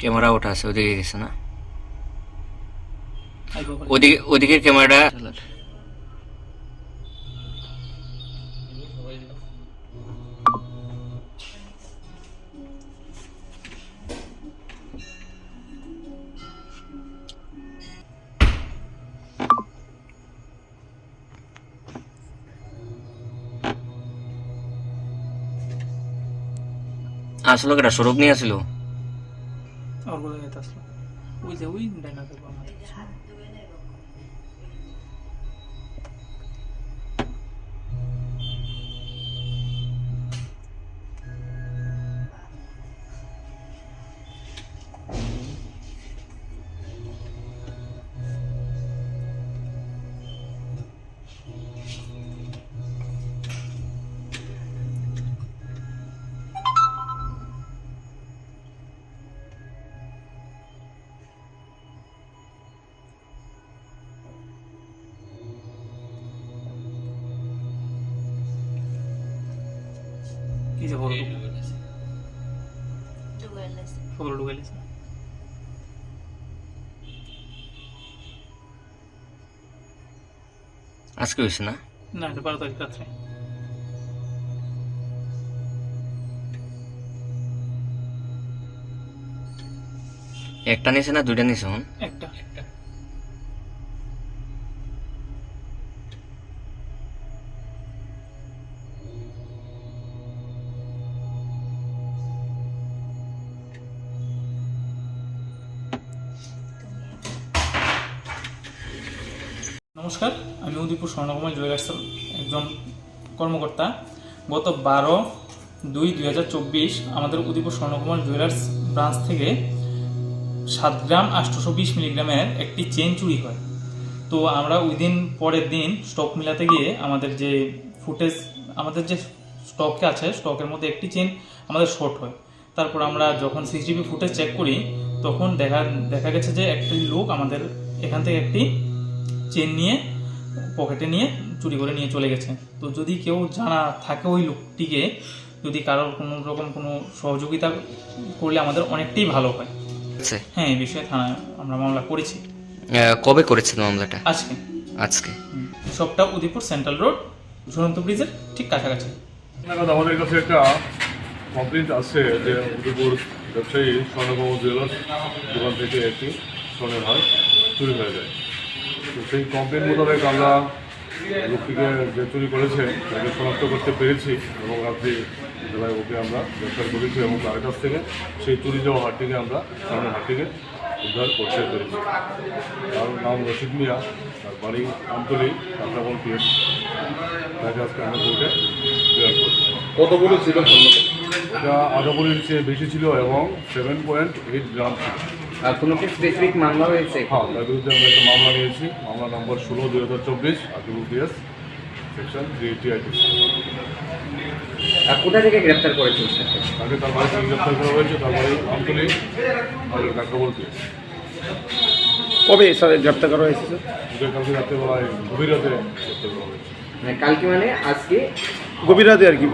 Camera ওঠা আছে ওদিকে গেছে না। ওদিকে ওদিকের ক্যামেরাটা আসলো কেটা স্বরূপ নিয়ে আসলো আর বলে যেতে আসলো ওই যে ওই ডাইনা দেখব আমাদের যে বড় আজকে হয়েছে না? না এটা বারো তারিখ রাত্রে। একটা নিছে না দুইটা নিছে হন একটা। নমস্কার, আমি উদয়পুর স্বর্ণকুমার জুয়েলার্সের একজন কর্মকর্তা। গত বারো দুই দুই আমাদের উদয়পুর স্বর্ণকুমার জুয়েলার্স ব্রাঞ্চ থেকে সাত গ্রাম আটশোশো বিশ মিলিগ্রামের একটি চেন চুরি হয়। তো আমরা ওই দিন পরের দিন স্টক মিলাতে গিয়ে আমাদের যে ফুটেজ, আমাদের যে স্টকে আছে, স্টকের মধ্যে একটি চেন আমাদের শর্ট হয়। তারপর আমরা যখন সিসিটিভি ফুটেজ চেক করি, তখন দেখা দেখা গেছে যে একটি লোক আমাদের এখান থেকে একটি চেন নিয়ে পকেটে নিয়ে চুরি করে নিয়ে চলে গেছে। তো যদি কেউ জানা থাকে ওই লোকটিকে যদি কারোর কোনো রকম কোনো সহযোগিতা করলে আমাদের অনেকটাই ভালো হয়। আচ্ছা। হ্যাঁ এই বিষয়ে থানায় আমরা মামলা করেছি। কবে করেছেন মামলাটা? আজকে। আজকে। সবটা উদয়পুর সেন্ট্রাল রোড ঝুলন্ত ব্রিজের ঠিক কাছাকাছি। আমাদের কাছে একটা কমপ্লেন্ট আছে যে উদয়পুর ব্যবসায়ী স্বর্ণকম জুয়েলার্স দোকান থেকে একটি স্বর্ণের হার চুরি হয়ে যায়। তো সেই কমপ্লেন মোতাবেক আমরা লোকটিকে যে চুরি করেছে তাকে শনাক্ত করতে পেরেছি এবং রাত্রি জেলায় ওকে আমরা গ্রেফতার করেছি এবং তার কাছ থেকে সেই চুরি যাওয়া হাটটিকে আমরা স্বর্ণের হারটিকে উদ্ধার করতে পেরেছি। তার নাম রশিদ মিয়া তার বাড়ি আমতলি কাঁকড়াবল পিএস। তাকে আজকে আমরা কোর্টে ক্লিয়ার করব কতগুলো ছিল? এটা আদাবলির চেয়ে বেশি ছিল এবং সেভেন পয়েন্ট এইট গ্রাম ছিল। কোনো কি স্পেসিফিক মামলা হয়েছে হ্যাঁ তার বিরুদ্ধে আমরা একটা মামলা নিয়েছি। মামলা নম্বর ষোলো দুই হাজার চব্বিশ Akibul PS section three eighty কোথা থেকে গ্রেপ্তার করেছেন তাকে তার বাড়ি থেকে গ্রেপ্তার করা হয়েছে তার বাড়ি আমতলি আমাদের কাকরাবল পিএস কবে স্যার গ্রেপ্তার করা হয়েছে স্যার? কালকে রাত্রেবেলায় গভীর রাতে গ্রেপ্তার করা হয়েছে। মানে কালকে মানে আজকে? গভীর রাতে আর কি